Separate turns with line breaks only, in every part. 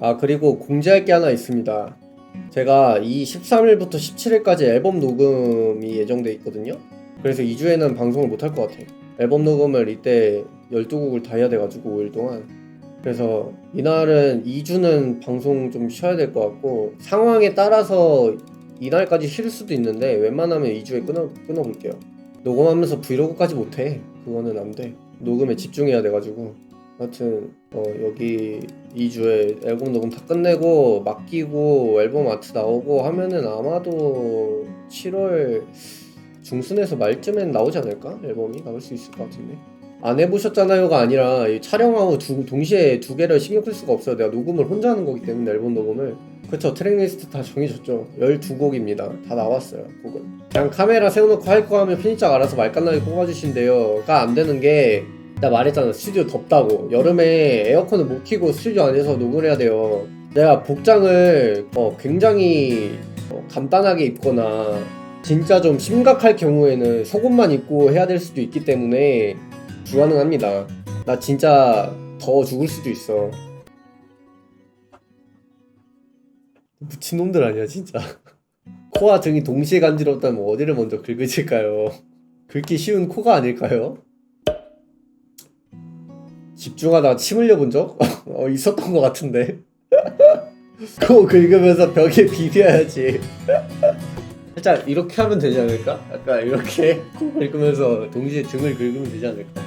아 그리고 공지할 게 하나 있습니다. 제가 이 13일부터 17일까지 앨범 녹음이 예정돼 있거든요. 그래서 2주에는 방송을 못 할 것 같아요. 앨범 녹음을 이때 12곡을 다 해야 돼가지고 5일 동안. 그래서 이날은 2주는 방송 좀 쉬어야 될 것 같고 상황에 따라서 이날까지 쉴 수도 있는데 웬만하면 2주에 끊어, 끊어볼게요. 녹음하면서 브이로그까지 못해. 그거는 안 돼. 녹음에 집중해야 돼가지고. 하여튼 어, 여기 2주에 앨범 녹음 다 끝내고 맡기고 앨범 아트 나오고 하면은 아마도 7월 중순에서 말쯤엔 나오지 않을까? 앨범이 나올 수 있을 것 같은데. 안 해보셨잖아요가 아니라 이 촬영하고 두, 동시에 두 개를 신경 쓸 수가 없어요. 내가 녹음을 혼자 하는 거기 때문에 앨범 녹음을. 그쵸 트랙리스트 다 정해졌죠. 12곡입니다. 다 나왔어요 곡은. 그냥 카메라 세워놓고 할 거 하면 편집자가 알아서 말깔나게 뽑아주신대요 가 안 되는 게 나 말했잖아. 스튜디오 덥다고. 여름에 에어컨을 못 켜고 스튜디오 안에서 녹음을 해야 돼요. 내가 복장을 어, 굉장히 어, 간단하게 입거나 진짜 좀 심각할 경우에는 속옷만 입고 해야 될 수도 있기 때문에 불가능합니다. 나 진짜 더워 죽을 수도 있어. 미친놈들 아니야 진짜? 코와 등이 동시에 간지럽다면 어디를 먼저 긁으실까요? 긁기 쉬운 코가 아닐까요? 집중하다가 침 흘려본 적? 어, 있었던 것 같은데. 코 긁으면서 벽에 비벼야지. 살짝 이렇게 하면 되지 않을까? 약간 이렇게 코 긁으면서 동시에 등을 긁으면 되지 않을까?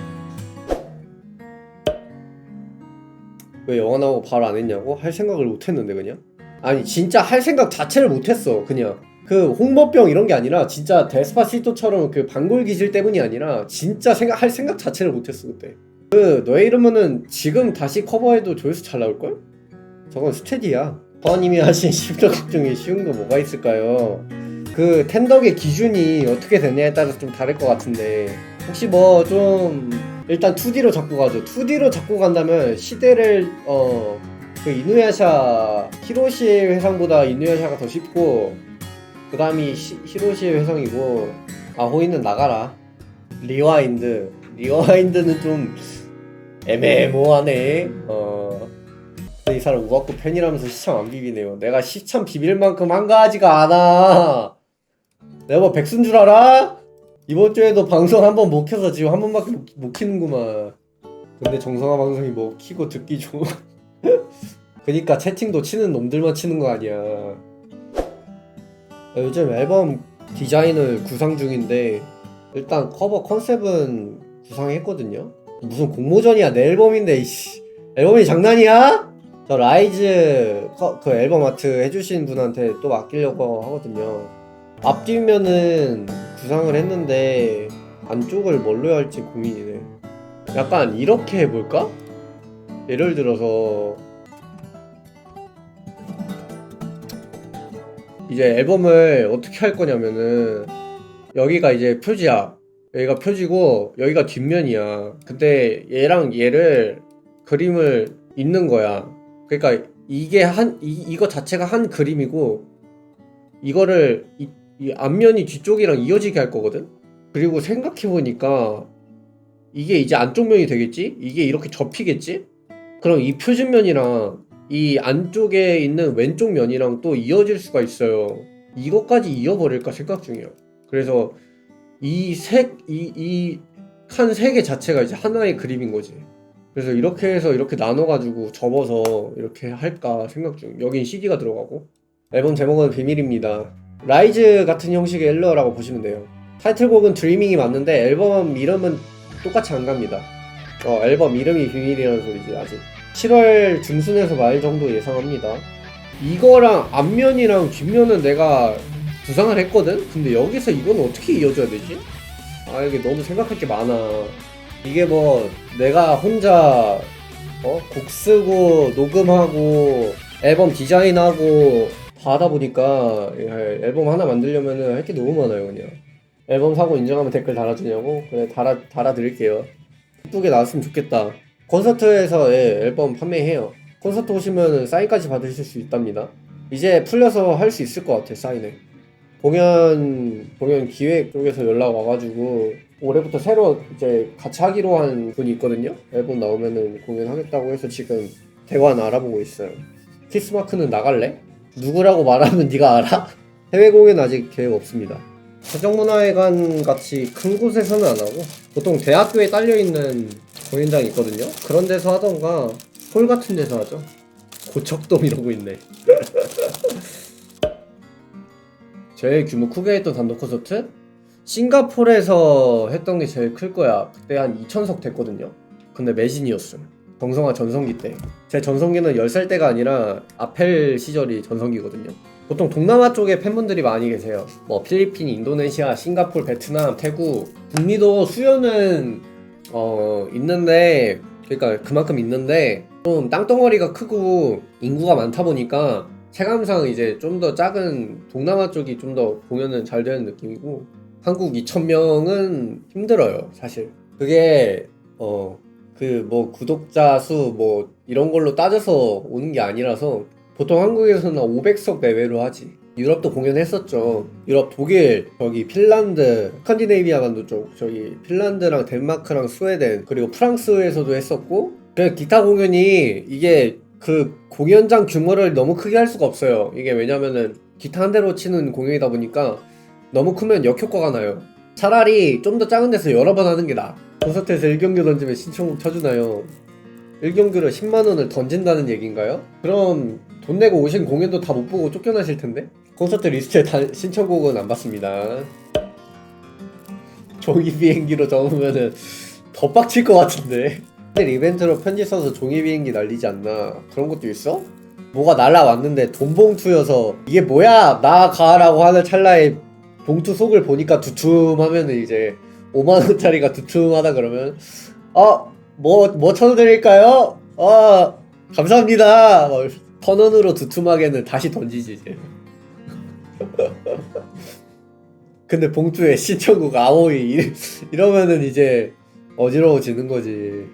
왜 영화 나오고 바로 안 했냐고? 할 생각을 못 했는데 그냥? 아니 진짜 할 생각 자체를 못 했어 그냥 그 홍보병 이런 게 아니라 진짜 데스파시토처럼 그 방골 기질 때문이 아니라 진짜 생각 할 생각 자체를 못 했어 그때 그 너의 이름은 지금 다시 커버해도 조회수 잘 나올걸? 저건 스테디야. 허님이 하신 십덕 중에 쉬운 거 뭐가 있을까요? 그 텐덕의 기준이 어떻게 되냐에 따라서 좀 다를 것 같은데. 혹시 뭐 좀 일단 2D로 잡고 가죠. 2D로 잡고 간다면 시대를 어그 이누야샤 히로시의 회상보다 이누야샤가 더 쉽고 그 다음이 히로시의 회상이고 아호이는 나가라. 리와인드. 리와인드는 좀 애매모하네. 어. 근데 이 사람 우아쿠 팬이라면서 시참 안 비비네요. 내가 시참 비빌 만큼 한가하지가 않아. 내가 뭐 백순 줄 알아? 이번 주에도 방송 한 번 못 켜서 지금 한 번밖에 못, 못 키는구만. 근데 정성화 방송이 뭐 키고 듣기 좋은. 그니까 채팅도 치는 놈들만 치는 거 아니야. 요즘 앨범 디자인을 구상 중인데 일단 커버 컨셉은 구상했거든요. 무슨 공모전이야? 내 앨범인데 이씨. 앨범이 장난이야? 저 라이즈 커- 그 앨범 아트 해주신 분한테 또 맡기려고 하거든요. 앞뒷면은 구상을 했는데 안쪽을 뭘로 해야 할지 고민이네 약간 이렇게 해볼까? 예를 들어서 이제 앨범을 어떻게 할 거냐면은 여기가 이제 표지야 여기가 표지고 여기가 뒷면이야. 근데 얘랑 얘를 그림을 잇는 거야. 그러니까 이게 한 이, 이거 자체가 한 그림이고 이거를 이, 이 앞면이 뒤쪽이랑 이어지게 할 거거든. 그리고 생각해 보니까 이게 이제 안쪽 면이 되겠지? 이게 이렇게 접히겠지? 그럼 이 표지면이랑 이 안쪽에 있는 왼쪽 면이랑 또 이어질 수가 있어요. 이것까지 이어버릴까 생각 중이야. 그래서 이 색, 이, 이 칸 세 개 자체가 이제 하나의 그림인 거지. 그래서 이렇게 해서 이렇게 나눠가지고 접어서 이렇게 할까 생각 중. 여긴 CD가 들어가고. 앨범 제목은 비밀입니다. 라이즈 같은 형식의 엘러라고 보시면 돼요. 타이틀곡은 드리밍이 맞는데 앨범 이름은 똑같이 안 갑니다. 어, 앨범 이름이 비밀이라는 소리지, 아직. 7월 중순에서 말 정도 예상합니다. 이거랑 앞면이랑 뒷면은 내가 구상을 했거든? 근데 여기서 이건 어떻게 이어져야 되지? 아 이게 너무 생각할 게 많아 이게 뭐 내가 혼자 어? 곡 쓰고 녹음하고 앨범 디자인하고 다 하다 보니까 예, 앨범 하나 만들려면은 할 게 너무 많아요 그냥 앨범 사고 인정하면 댓글 달아주냐고? 그래 달아, 달아드릴게요 이쁘게 나왔으면 좋겠다 콘서트에서 예, 앨범 판매해요 콘서트 오시면 사인까지 받으실 수 있답니다 이제 풀려서 할 수 있을 것 같아 사인을 공연 공연 기획 쪽에서 연락 와가지고 올해부터 새로 이제 같이 하기로 한 분이 있거든요. 앨범 나오면은 공연하겠다고 해서 지금 대관 알아보고 있어요. 키스마크는 나갈래? 누구라고 말하면 네가 알아? 해외 공연 아직 계획 없습니다. 세종문화회관 같이 큰 곳에서는 안 하고 보통 대학교에 딸려 있는 공연장이 있거든요. 그런 데서 하던가 홀 같은 데서 하죠. 고척돔 이러고 있네. 제일 규모 크게 했던 단독 콘서트? 싱가포르에서 했던 게 제일 클 거야. 그때 한 2천석 됐거든요. 근데 매진이었음. 정성화 전성기 때. 제 전성기는 10살 때가 아니라 아펠 시절이 전성기거든요. 보통 동남아 쪽에 팬분들이 많이 계세요. 뭐 필리핀, 인도네시아, 싱가포르, 베트남, 태국. 북미도 수요는 어 있는데 그러니까 그만큼 있는데 좀 땅덩어리가 크고 인구가 많다 보니까 체감상 이제 좀 더 작은 동남아 쪽이 좀 더 공연은 잘 되는 느낌이고 한국 2,000명은 힘들어요, 사실. 그게 어 그 뭐 구독자 수 뭐 이런 걸로 따져서 오는 게 아니라서 보통 한국에서는 500석 내외로 하지. 유럽도 공연했었죠. 유럽 독일, 저기 핀란드, 스칸디네이비아 반도 쪽, 저기 핀란드랑 덴마크랑 스웨덴, 그리고 프랑스에서도 했었고, 그 기타 공연이 이게 그 공연장 규모를 너무 크게 할 수가 없어요. 이게 왜냐면은 기타 한 대로 치는 공연이다 보니까 너무 크면 역효과가 나요. 차라리 좀 더 작은 데서 여러 번 하는 게 나아. 콘서트에서 1경기 던지면 신청곡 쳐주나요? 1경기로 10만원을 던진다는 얘기인가요? 그럼 돈 내고 오신 공연도 다 못 보고 쫓겨나실 텐데? 콘서트 리스트에 다 신청곡은 안 받습니다. 종이 비행기로 적으면은 더 빡칠 것 같은데. 늘 이벤트로 편지 써서 종이 비행기 날리지 않나 그런 것도 있어? 뭐가 날라왔는데 돈 봉투여서 이게 뭐야 나 가라고 하는 찰나에 봉투 속을 보니까 두툼하면은 이제 5만 원짜리가 두툼하다 그러면 어 뭐 뭐 쳐드릴까요? 어 감사합니다. 막천 원으로 두툼하게는 다시 던지지 이제. 근데 봉투에 신청곡 아오이 이- 이러면은 이제 어지러워지는 거지.